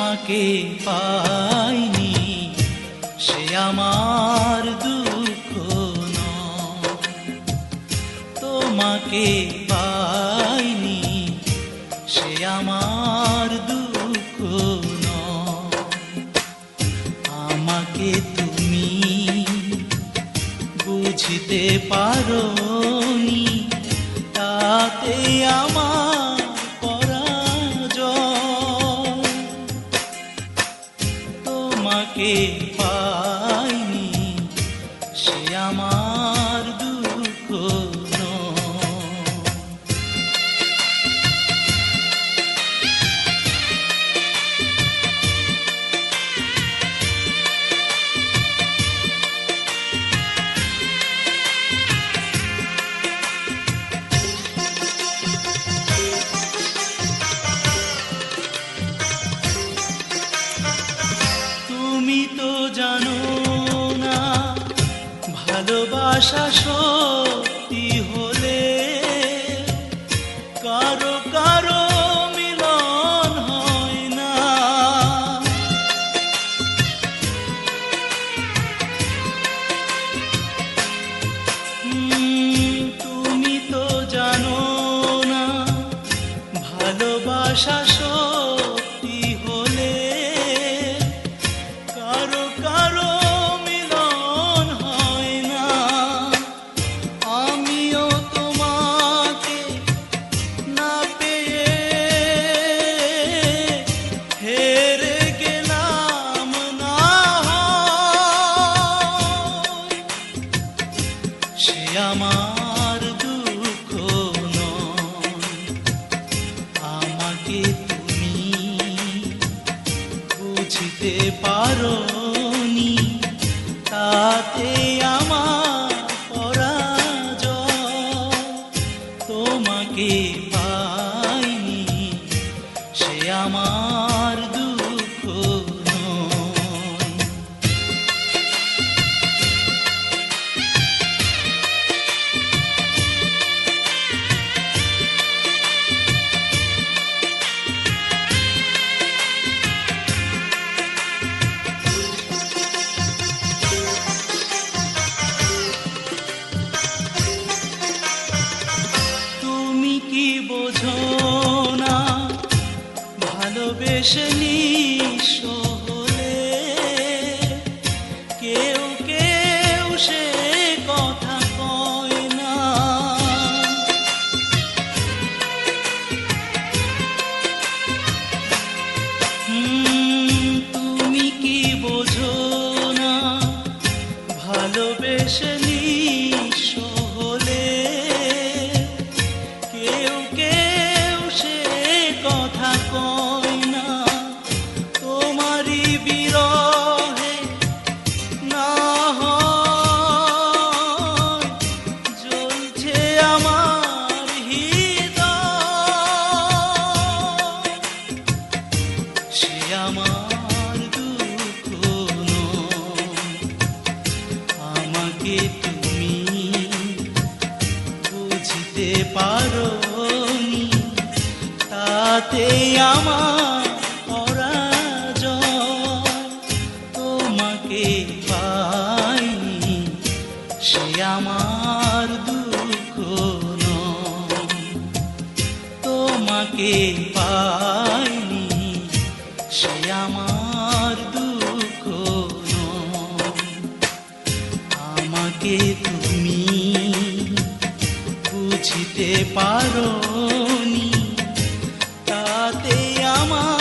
তোমাকে পাইনি, সে আমার দুঃখ। তোমাকে পাইনি, সে আমার দুঃখ। আমাকে তুমি বুঝতে পারোনি, তাতে আমার তোমাকে পাইনি সে আমার দুঃখ। ভালোবাসা সত্যি সে আমার দুঃখ আমাকে তুমি বুঝতে পারো নি তাতে আমার পরাজয়। তোমাকে পাইনি wishing আমাকে তুমি বুঝতে পারো তাতে আমার তোমাকে পাইনি। সে আমার দুঃখ তোমাকে পাইনি। আমাকে তুমি বুঝিতে পারো তাতে আমার